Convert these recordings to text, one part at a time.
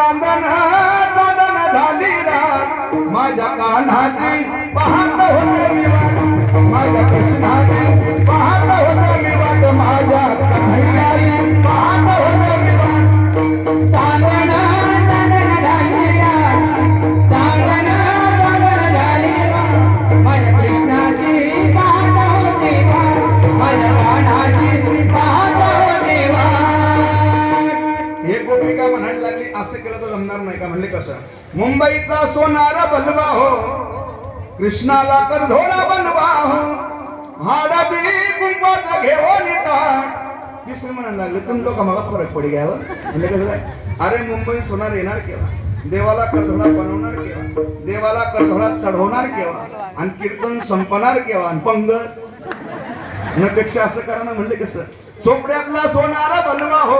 चांदन चांदन झाली रात. माझ्या कान्हाची पाहत होते मी माझ्या कृष्णाची होणार नाही का म्हणले कसं? मुंबईचा सोनारा बलवा हो कृष्णाला करधोळा बनवा हो हाडादी कुंभाचा घेऊन येतात तिसरे म्हणायला लागले तुम लोक मग फरक पडी घ्यावं हो. म्हणजे कसं काय? अरे मुंबई सोनार येणार केव्हा? देवाला करधोळा बनवणार केव्हा? देवाला करधोळा चढवणार केव्हा? आणि कीर्तन संपणार केव्हा? आणि पंगत? पेक्षा असं करा ना म्हणले कसं? चोपड्यातला सोनारा बलवा हो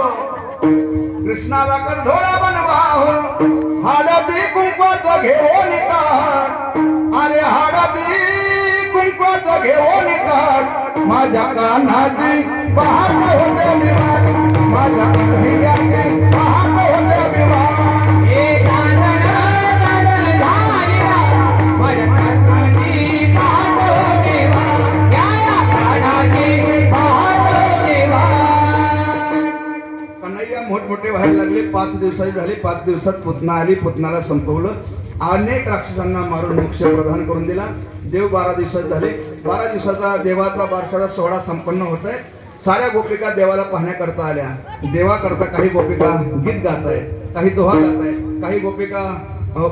कृष्णाला कंधोळा बनवा हो हाडती कुंकवाचं घेऊन येतात. अरे हाडाती कुंकवाचं घेऊन येतात. माझ्या कानाची पाहत होते मी माझ्या कन्हैयाची मोठे व्हायला लागले. पाच दिवसाही झाले. पाच दिवसात पुतना आली. पुतनाला संपवलं. अनेक राक्षसांना मारून मोक्ष प्रदान करून दिला. देव बारा दिवसात झाले. बारा दिवसाचा देवाचा बारशाचा सोहळा संपन्न होत आहे साऱ्या गोपिका देवाला पाहण्याकरता आल्या. देवाकरता काही गोपिका गीत गात आहेत काही दोहा गात आहेत काही गोपिका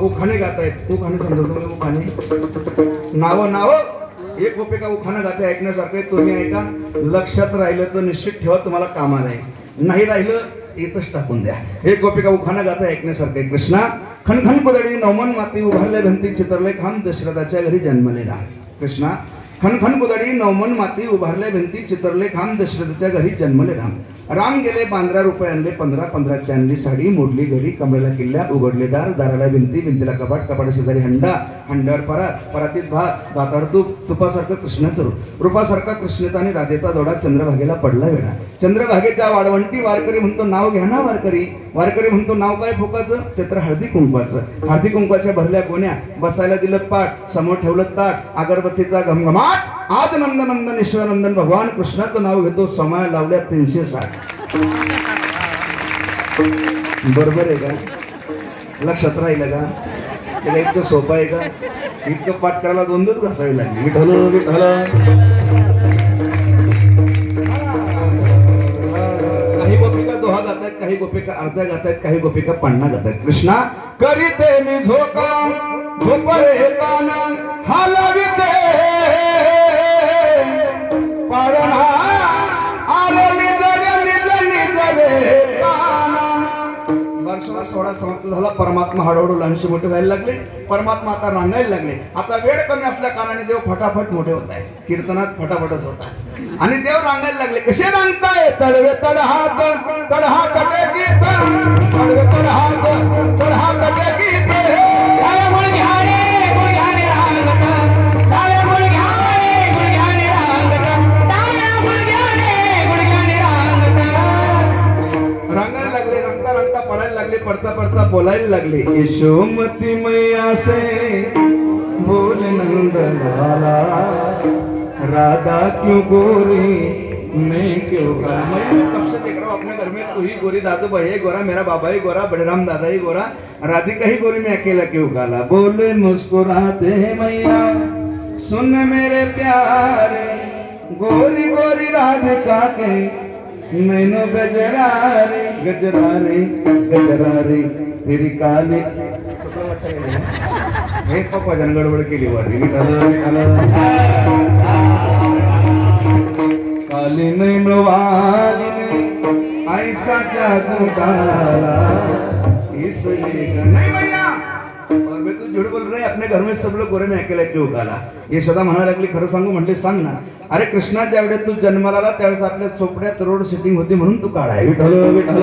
उखाणे गात आहेत उखाणे समजा तुम्ही उखाणे. नावं नावं. एक गोपिका उखाणं गाते ऐकण्यासारखं तुम्ही ऐका. लक्षात राहिलं तर निश्चित ठेवा तुम्हाला कामाला आहे. नाही राहिलं येतच टाकून द्या. एक गोपिका उखाना गाता ऐकण्यासारखं कृष्णा खणखण कुदळी नवमन माती उभारल्या भिंती चित्रले खाम दशरथाच्या घरी जन्मलेला कृष्णा खणखण कुदळी नवमन माती उभारल्या भिंती चित्रले खाम दशरथाच्या घरी जन्मले राम गेले पंधरा रुपये आणले पंधरा पंधरा चांदली साडी मोडली घडी कमळेला किल्ल्या उघडले दार दाराला भिंती भिंतीला कपाट कपाट शेजारी हंडा हंड्यावर परात परातीत भात भातावर तूप तुपासारखं कृष्णाचं रूप. रूपासारखा कृष्णेचा आणि राधेचा जोडा चंद्रभागेला पडला वेळा चंद्रभागेच्या वाळवंटी वारकरी म्हणतो नाव घ्या ना वारकरी. वारकरी म्हणतो नाव काय फुकाचं? ते तर हळदी कुंकवाचं. हळदी कुंकवाच्या भरल्या गोण्या बसायला दिलं पाठ समोर ठेवलं ताट अगरबत्तीचा घमघमाट आज नंदनंदन ईश्वरनंदन भगवान कृष्णाचं नाव घेतो समय लावल्या तीनशे साठ. बरोबर आहे का? लक्षात राहिलं का? त्याला इतकं सोपं आहे का? इतकं पाठ करायला दोन दिवस घासावी लागली. विठल विठल काही गोपिका दोहा गात आहेत काही गोपिका अर्ध्या गात आहेत काही गोपिका पन्ना गात आहेत कृष्णा करीते मी झोका झोपरे काना हलविते. पाळणा. अरे निजर निज निजरे वर्षाला सोळा समाप्त झाला. परमात्मा हळूहळू लहानशी मोठे व्हायला लागले. परमात्मा आता रांगायला लागले. आता वेळ कमी असल्या कारणाने देव फटाफट मोठे होत आहे कीर्तनात फटाफटच होत आहे आणि देव रांगायला लागले. कसे रांगताय? तडवे तडहात तडहा तड गीत. तडवे तडहात तडहा तड गीत. पडता पडता बोलायला लागले। यशोमती मैया से बोल नंद लाला, राधा क्यों गोरी, मैं क्यों काला मैं मैं कब से देख रहा हूँ, अपने घर में तू ही गोरी, दादू भाई है गोरा, मेरा बाबा ही गोरा बड़राम दादा ही गोरा, राधिका ही गोरी, मैं अकेला क्यों काला बोले मुस्कुराते मैया, सुन मेरे प्यारे, गोरी गोरी राधिका के नैनो गजरा रे गजरा रे गजरा रे तेरी काले हे पप्पा जन गडबड केली होती विठाल विठाल काली नैनो वालीने ऐसा जादू डाला इसलिए कर- नहीं भैया झूठ बोल रहे अपने घर में सब लोग गोरे में अकेला जो काला हे स्वतः म्हणायला लागली खरं सांगू म्हणले सांग ना. अरे कृष्णा ज्या वेळेस तू जन्माला आला त्यावेळेस आपल्या चोपड्यात रोड सेटिंग होती म्हणून तू काढा. विठल विठल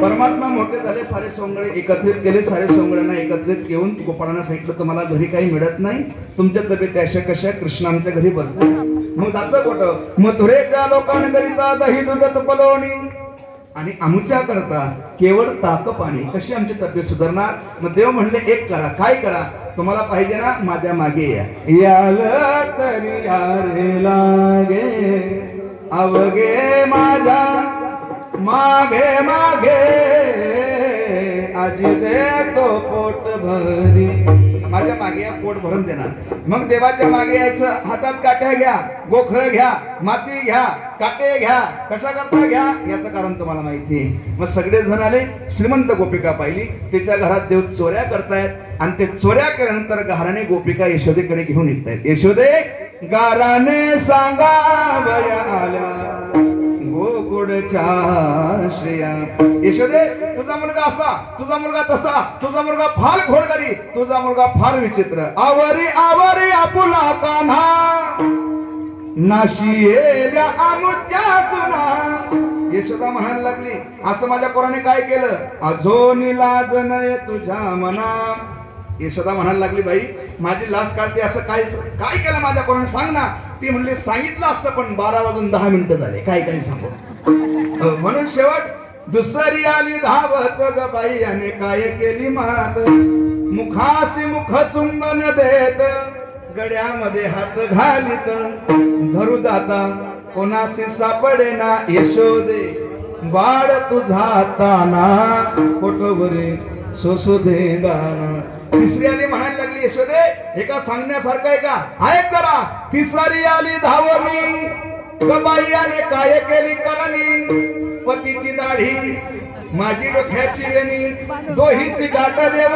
परमात्मा मोठे झाले सारे सोंगळे एकत्रित केले सारे सोंगळ्यांना एकत्रित घेऊन गोपाळांना सांगितलं तुम्हाला घरी काही मिळत नाही तुमच्या तब्येत अशा कशा कृष्ण आमच्या घरी भरतो मग जातं कुठं? मथुरेच्या लोकांकरिता दही दूध तुपलोणी आणि आमच्या करता केवळ ताक पाणी कशी आमची तब्येत सुधारणार? मग देव म्हणले एक करा काय करा? तुम्हाला पाहिजे ना माझ्या मागे या. याल तरी यारे लागे अवगे माझ्या मागे मागे आजी दे तो पोट भरी. माझ्या मागे या पोट भरून देणार. मग देवाच्या मागे यायचं हातात काट्या घ्या गोखरं घ्या माती घ्या काटे घ्या कशा करता घ्या याचं कारण तुम्हाला माहिती आहे. मग सगळे जण आले श्रीमंत गोपिका पाहिली तिच्या घरात देव चोऱ्या करतायत आणि ते चोऱ्या केल्यानंतर घराने गोपिका यशोदेकडे घेऊन निघतायत. यशोदे गाराने सांगा आल्या श्रेया. यशोदे तुझा मुलगा असा तुझा मुलगा तसा तुझा मुलगा फार घोडकरी तुझा मुलगा फार विचित्र. आवरी आवरी आपुला कान्हा. नाशियेल्या आमुच्या सुना यशोदा म्हणायला लागली असं माझ्या पोराने काय केलं? अजो लाज नय तुझ्या मना. यशोदा म्हणायला लागली बाई माझी लास काढते असं काय काय केलं माझ्या पोराने? सांग ना. ती म्हणली सांगितलं असतं पण बारा वाजून दहा मिनिटं झाले. काय काय सांगू? म्हणून शेवट दुसरी आली धावत ग बाई याने काय केली मात? मुखासी मुख चुंबन देत. गड्यामध्ये हात घालित. धरू जाता कोणाशी सापडे ना यशोदे. बाळ तुझा ताना पोटवरे सोसू गाना तिसरी आली म्हणायला लागली यशोदे हे का सांगण्यासारखं आहे का? ऐक जरा तिसरी आली धावणी. कबाईयाने काय केली करणी? पतीची दाढी माझी डोक्याची वेणी. दोही गाठ देव